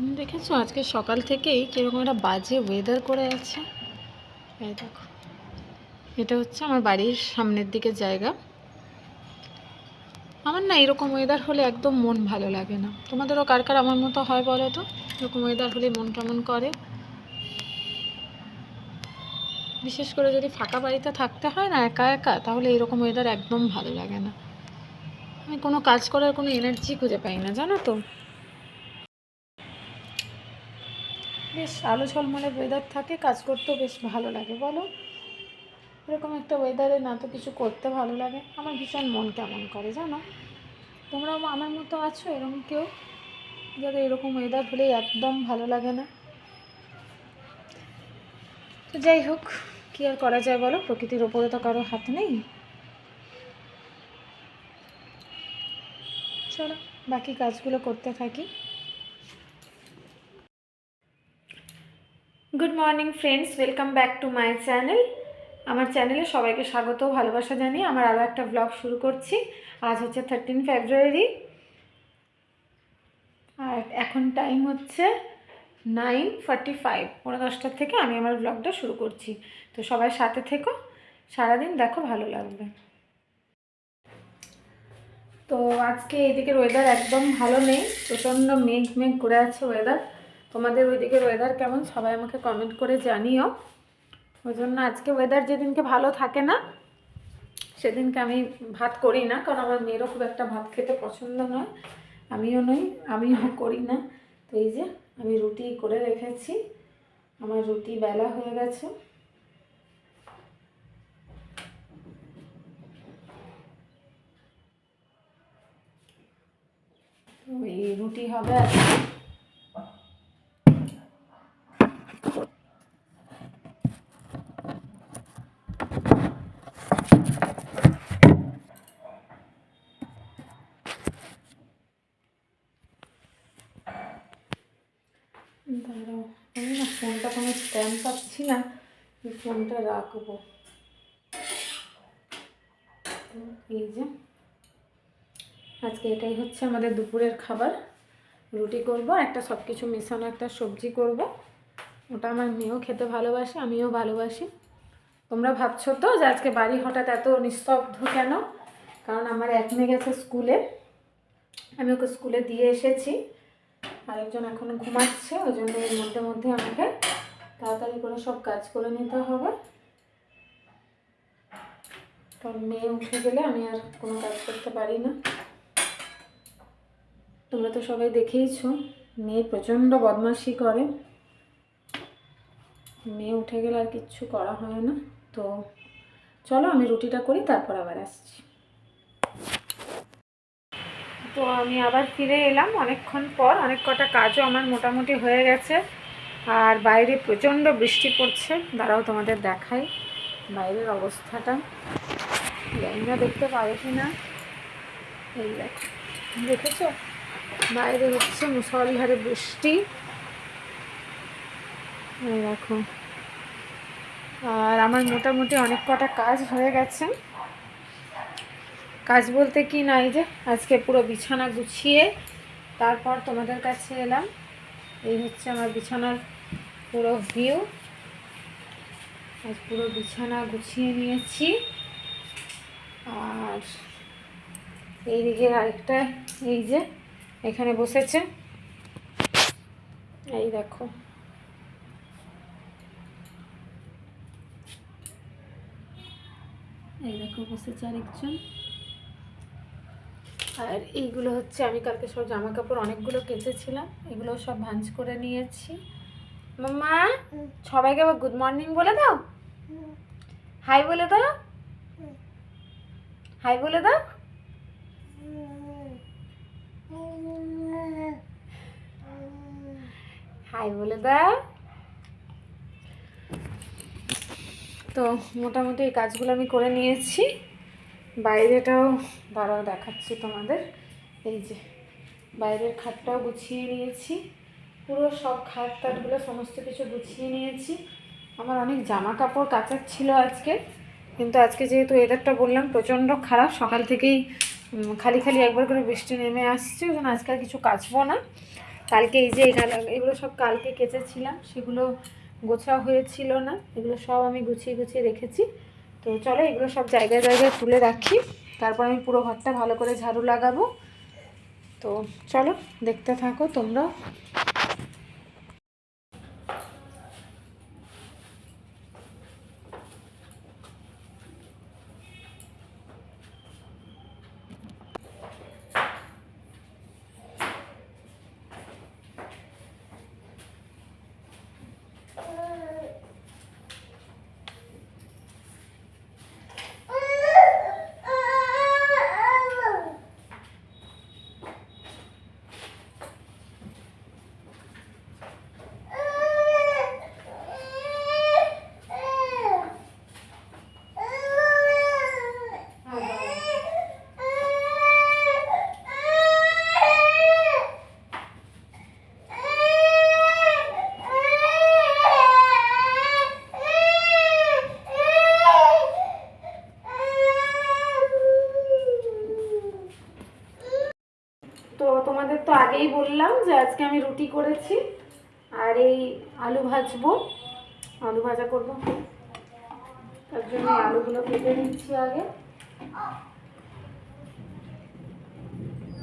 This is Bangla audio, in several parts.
দেখেছ আজকে সকাল থেকেই কীরকম একটা বাজে ওয়েদার করে আছে? দেখো। এটা হচ্ছে আমার বাড়ির সামনের দিকের জায়গা। আমার না এরকম ওয়েদার হলে একদম মন ভালো লাগে না। তোমাদেরও কার কার আমার মতো হয় বলো তো? এরকম ওয়েদার হলে মন কেমন করে? বিশেষ করে যদি ফাঁকা বাড়িতে থাকতে হয় না একা একা, তাহলে এরকম ওয়েদার একদম ভালো লাগে না। আমি কোনো কাজ করার কোনো এনার্জি খুঁজে পাই না, জানো তো? বেশ আলো ঝলমলে ওয়েদার থাকে, কাজ করতেও বেশ ভালো লাগে, বলো? এরকম একটা ওয়েদারে না তো কিছু করতে ভালো লাগে। আমার ভীষণ মন কেমন করে, জানো? তোমরাও আমার মতো আছো এরকম কেউ? যাদের এরকম ওয়েদার হলেই একদম ভালো লাগে না। তো যাই হোক, কী আর করা যায় বলো? প্রকৃতির ওপরে তো কারও হাত নেই। চলো, বাকি কাজগুলো করতে থাকি। Good morning friends welcome back to my channel আমার চ্যানেলে সবাইকে স্বাগত ভালোবাসা জানিয়ে আমার আরও একটা ব্লগ শুরু করছি। আজ হচ্ছে থার্টিন ফেব্রুয়ারি আর এখন টাইম হচ্ছে নাইন ফর্টি ফাইভ পনেরো দশটার থেকে আমি আমার ব্লগটা শুরু করছি। তো সবাই সাথে থেকো। সারাদিন দেখো, ভালো লাগবে। তো আজকে এদিকের ওয়েদার একদম ভালো নেই। প্রচণ্ড মেঘ মেঘ করে আছে ওয়েদার তোমাদের ওইদিকের ওয়েদার কেমন? সবাই আমাকে কমেন্ট করে জানিও। ওই জন্য আজকে ওয়েদার যেদিনকে ভালো থাকে না, সেদিনকে আমি ভাত করি না, কারণ আমার মেয়েরও খুব একটা ভাত খেতে পছন্দ নয়। আমিও নই, আমিও করি না। তো এই যে, আমি রুটি করে রেখেছি। আমার রুটি বেলা হয়ে গেছে। এই রুটি হবে আজকে। দাঁড়াও, আমি না ফোনটা কোনো স্ট্যান্ড পাচ্ছি না এই ফোনটা রাখব। এই যে, আজকে এটাই হচ্ছে আমাদের দুপুরের খাবার। রুটি করব, একটা সব কিছু মেশানো একটা সবজি করব। ওটা আমার মেয়েও খেতে ভালোবাসে, আমিও ভালোবাসি। তোমরা ভাবছ তো যে আজকে বাড়ি হঠাৎ এত নিস্তব্ধ কেন? কারণ আমার এক মেয়ে গেছে স্কুলে। আমি ওকে স্কুলে দিয়ে এসেছি। আরেকজন এখন ঘুমাচ্ছে ওই জন্য এর মধ্যে মধ্যে আমাকে তাড়াতাড়ি করে সব কাজ করে নিতে হবে। কারণ মেয়ে উঠে গেলে আমি আর কোনো কাজ করতে পারি না। তোমরা তো সবাই দেখেইছো, মেয়ে প্রচণ্ড বদমাশি করে। মেয়ে উঠে গেলে আর কিচ্ছু করা হয় না। তো চলো আমি রুটিটা করি, তারপর আবার আসছি। তো আমি আবার ফিরে এলাম। অনেকক্ষণ পর অনেক কটা কাজও আমার মোটামুটি হয়ে গেছে। আর বাইরে প্রচণ্ড বৃষ্টি পড়ছে। দাঁড়াও তোমাদের দেখাই বাইরের অবস্থাটা। জানি দেখতে পাবে কি না এই দেখো। দেখেছ? বাইরে হচ্ছে মুসলধারে বৃষ্টি। দেখো। আর আমার মোটামুটি অনেক কটা কাজ হয়ে গেছে। কাজ বলতে কি নাই যে, আজকে পুরো বিছানা গুছিয়ে তারপর তোমাদের কাছে এলাম। এই হচ্ছে আমার বিছানার পুরো ভিউ আজ পুরো বিছানা গুছিয়ে নিয়েছি। আর এইদিকে আরেকটা, এই যে এখানে বসেছে। এই দেখো। এই দেখো, বসেছে আরেকজন। আর এইগুলো হচ্ছে আমি কালকে সব জামা কাপড় অনেকগুলো কেচেছিলাম এগুলো সব ভাঞ্জ করে নিয়েছি। মাম্মা, সবাইকে আবার গুড মর্নিং বলে দাও। হাই বলে দাও। হাই বলে দাও। হাই বলে দাও। তো মোটামুটি এই কাজগুলো আমি করে নিয়েছি। বাইরেটাও, দাঁড়াও দেখাচ্ছি তোমাদের। এই যে, বাইরের খাটটাও গুছিয়ে নিয়েছি। পুরো সব খাট টাটগুলো সমস্ত কিছু গুছিয়ে নিয়েছি। আমার অনেক জামা কাপড় কাচার ছিল আজকে, কিন্তু আজকে যেহেতু ওয়েদারটা বললাম, প্রচণ্ড খারাপ। সকাল থেকেই খালি খালি একবার করে বৃষ্টি নেমে আসছে, ওই জন্য আজকে কিছু কাচবো না। কালকে এই যে এগুলো সব কালকে কেচেছিলাম, সেগুলো গোছা হয়েছিল না। এগুলো সব আমি গুছিয়ে গুছিয়ে রেখেছি। তো চলো এগুলো সব জায়গায় জায়গায় তুলে রাখি। তারপর আমি পুরো ঘরটা ভালো করে ঝাড়ু লাগাবো। তো চলো দেখতে থাকো তোমরা। তো তোমাদের তো আগেই বললাম যে আজকে আমি রুটি করেছি আর এই আলু ভাজবো। আলু ভাজা করব। তার জন্য আলুগুলো কেটে নিচ্ছি আগে।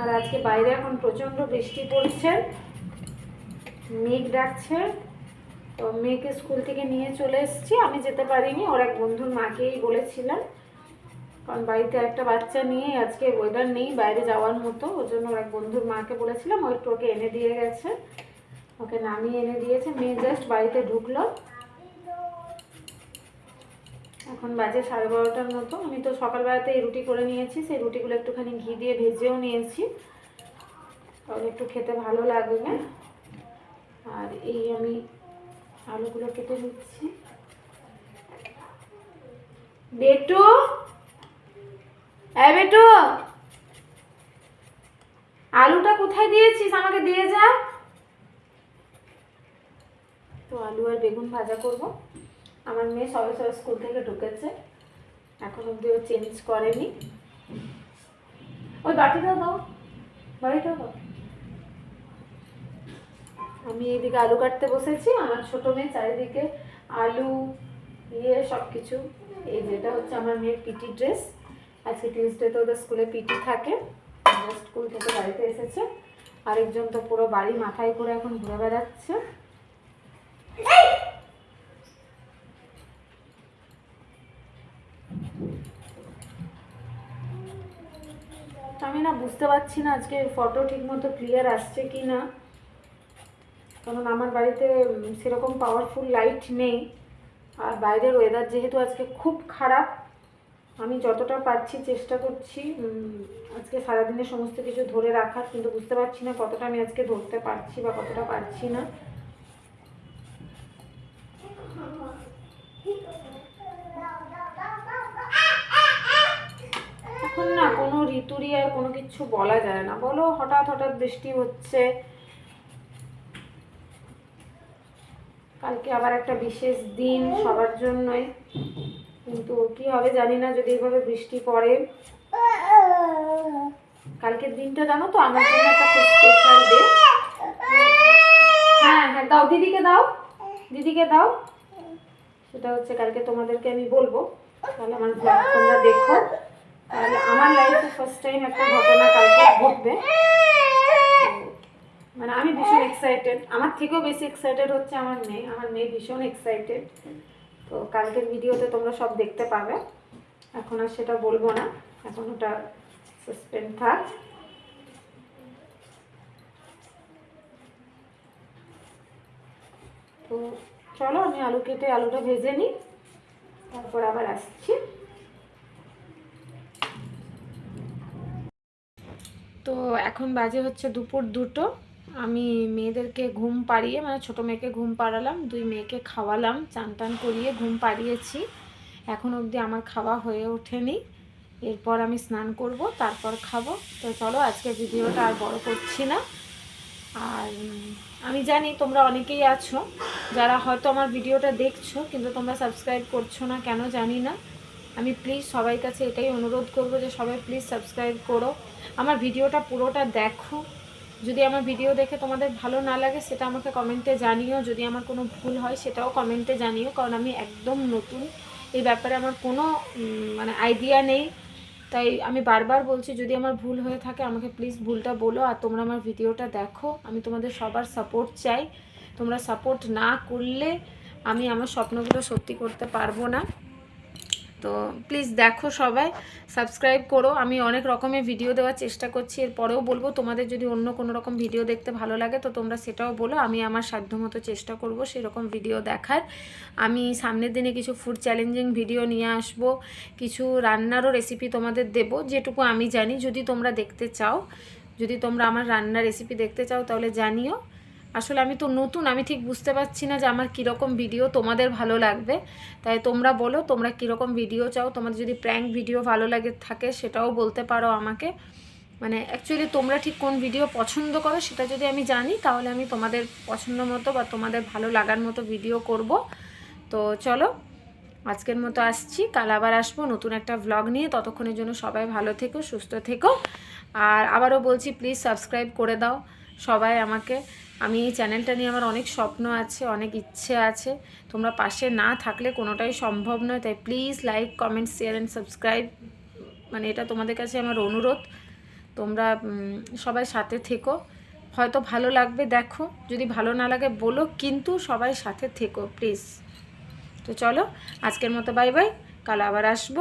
আর আজকে বাইরে এখন প্রচণ্ড বৃষ্টি পড়ছে। মেঘ ডাকছে। তো মেয়েকে স্কুল থেকে নিয়ে চলে এসেছি। আমি যেতে পারিনি, ওর এক বন্ধুর মাকেই বলেছিলাম। কারণ বাড়িতে একটা বাচ্চা নিয়ে আজকে ওয়েদার নেই, বাইরে যাওয়ার মতো। ওর জন্য এক বন্ধুর মাকে বলেছিলাম ওই একটু ওকে এনে দিয়ে গেছে। ওকে নামিয়ে এনে দিয়েছে। মেয়ে জাস্ট বাড়িতে ঢুকলো। এখন বাজে সাড়ে বারোটার মতো। আমি তো সকালবেলাতে এই রুটি করে নিয়েছি। সেই রুটিগুলো একটুখানি ঘি দিয়ে ভেজেও নিয়েছি। তাহলে একটু খেতে ভালো লাগবে। আর এই আমি আলুগুলো কেটে নিচ্ছি। বেটু! এই বেটু, আলুটা কোথায় দিয়েছিস? আমাকে দিয়ে যা। তো আলু আর বেগুন ভাজা করব। আমার মেয়ে সবে সবে স্কুল থেকে ঢুকেছে। এখন অব্দি ও চেঞ্জ করেনি। ওই বাটিটাও দাও, বাড়িটাও দাও। আমি এদিকে আলু কাটতে বসেছি। আমার ছোট মেয়ে চারিদিকে আলু ইয়ে সব কিছু এই যেটা হচ্ছে আমার মেয়ের পিটি ড্রেস। আজকে টিউসডেতে ওদের স্কুলে পিটি থাকে। স্কুল থেকে বাড়িতে এসেছে। আরেকজন তো পুরো বাড়ি মাথায় করে এখন ঘুরে বেড়াচ্ছে। আমি না বুঝতে পারছি না আজকে ফটো ঠিক মতো ক্লিয়ার আসছে কি না। কারণ আমার বাড়িতে সেরকম পাওয়ারফুল লাইট নেই। আর বাইরের ওয়েদার যেহেতু আজকে খুব খারাপ আমি যতটা পারছি চেষ্টা করছি আজকে সারাদিনে সমস্ত কিছু ধরে রাখার, কিন্তু বুঝতে পারছি না কতটা আমি আজকে ধরতে পারছি বা কতটা পারছি না। এখন না কোনো ঋতুরই আর কোনো কিছু বলা যায় না। বলো, হঠাৎ হঠাৎ বৃষ্টি হচ্ছে। কালকে আবার একটা বিশেষ দিন সবার জন্যই। কিন্তু কি হবে জানি না, যদি এইভাবে বৃষ্টি পড়ে। কালকের দিনটা জানো তো, আমার জন্য একটা খুব স্পেশাল ডে হ্যাঁ হ্যাঁ দাও, দিদিকে দাও দিদিকে দাও। সেটা হচ্ছে কালকে তোমাদেরকে আমি বলব। তাহলে আমার ব্লগ তোমরা দেখো। তাহলে আমার লাইফে ফার্স্ট টাইম একটা ঘটনা কালকে ঘটবে। মানে আমি ভীষণ এক্সাইটেড আমার থেকেও বেশি এক্সাইটেড হচ্ছে আমার মেয়ে। আমার মেয়ে ভীষণ এক্সাইটেড তো কালকের ভিডিওতে তোমরা সব দেখতে পাবে। এখন আর সেটা বলব না। এখন ওটা সাসপেন্ড থাক। তো চলো, আমি আলু কেটে আলুটা ভেজে নিই। তারপর আবার আসছি। তো এখন বাজে হচ্ছে দুপুর দুটো। আমি মেয়েদেরকে ঘুম পাড়িয়ে মানে ছোটো মেয়েকে ঘুম পাড়ালাম, দুই মেয়েকে খাওয়ালাম, চান টান করিয়ে ঘুম পাড়িয়েছি। এখন অবধি আমার খাওয়া হয়ে ওঠেনি। এরপর আমি স্নান করব, তারপর খাব। তো চলো আজকে ভিডিওটা আর বড় করছি না। আর, আমি জানি তোমরা অনেকেই আছো, যারা হয়তো আমার ভিডিওটা দেখছ, কিন্তু তোমরা সাবস্ক্রাইব করছ না, কেন জানি না। আমি প্লিজ সবাই কাছে এটাই অনুরোধ করব যে সবাই প্লিজ সাবস্ক্রাইব করো। আমার ভিডিওটা পুরোটা দেখো। যদি আমার ভিডিও দেখে তোমাদের ভালো না লাগে, সেটা আমাকে কমেন্টে জানিও। যদি আমার কোনো ভুল হয়, সেটাও কমেন্টে জানিও, কারণ আমি একদম নতুন। এই ব্যাপারে আমার কোনো মানে আইডিয়া নেই। তাই আমি বারবার বলছি, যদি আমার ভুল হয়ে থাকে, আমাকে প্লিজ ভুলটা বলো, আর তোমরা আমার ভিডিওটা দেখো। আমি তোমাদের সবার সাপোর্ট চাই। তোমরা সাপোর্ট না করলে, আমি আমার স্বপ্নগুলো সত্যি করতে পারব না। তো প্লিজ দেখো সবাই সাবস্ক্রাইব করো। আমি অনেক রকমের ভিডিও দেওয়ার চেষ্টা করছি, এরপরেও বলব, তোমাদের যদি অন্য কোনো রকম ভিডিও দেখতে ভালো লাগে, তো তোমরা সেটাও বলো। আমি আমার সাধ্যমতো চেষ্টা করব সেরকম ভিডিও দেখার। আমি সামনের দিনে কিছু ফুড চ্যালেঞ্জিং ভিডিও নিয়ে আসব। কিছু রান্নারও রেসিপি তোমাদের দেব, যেটুকু আমি জানি। যদি তোমরা দেখতে চাও, যদি তোমরা আমার রান্নার রেসিপি দেখতে চাও, তাহলে জানিও। আসলে আমি তো নতুন, আমি ঠিক বুঝতে পারছি না যে আমার কীরকম ভিডিও তোমাদের ভালো লাগবে। তাই তোমরা বলো, তোমরা কীরকম ভিডিও চাও? তোমাদের যদি প্র্যাঙ্ক ভিডিও ভালো লাগে, থাকে সেটাও বলতে পারো আমাকে। মানে অ্যাকচুয়ালি তোমরা ঠিক কোন ভিডিও পছন্দ করো সেটা যদি আমি জানি, তাহলে আমি তোমাদের পছন্দ মতো বা তোমাদের ভালো লাগার মতো ভিডিও করব। তো চলো, আজকের মতো আসছি। কাল আবার আসব নতুন একটা ভ্লগ নিয়ে। ততক্ষণের জন্য সবাই ভালো থেকো, সুস্থ থেকো। আর আবারও বলছি প্লিজ সাবস্ক্রাইব করে দাও সবাই আমাকে। আমি এই চ্যানেলটা নিয়ে আমার অনেক স্বপ্ন আছে, অনেক ইচ্ছে আছে। তোমরা পাশে না থাকলে কোনোটাই সম্ভব নয়, তাই please like comment share and subscribe মানে এটা তোমাদের কাছে আমার অনুরোধ। তোমরা সবাই সাথে থেকো। হয়তো ভালো লাগবে, দেখো। যদি ভালো না লাগে, বলো, কিন্তু সবাই সাথে থেকো প্লিজ তো চলো, আজকের মতো বাই বাই কাল আবার আসব।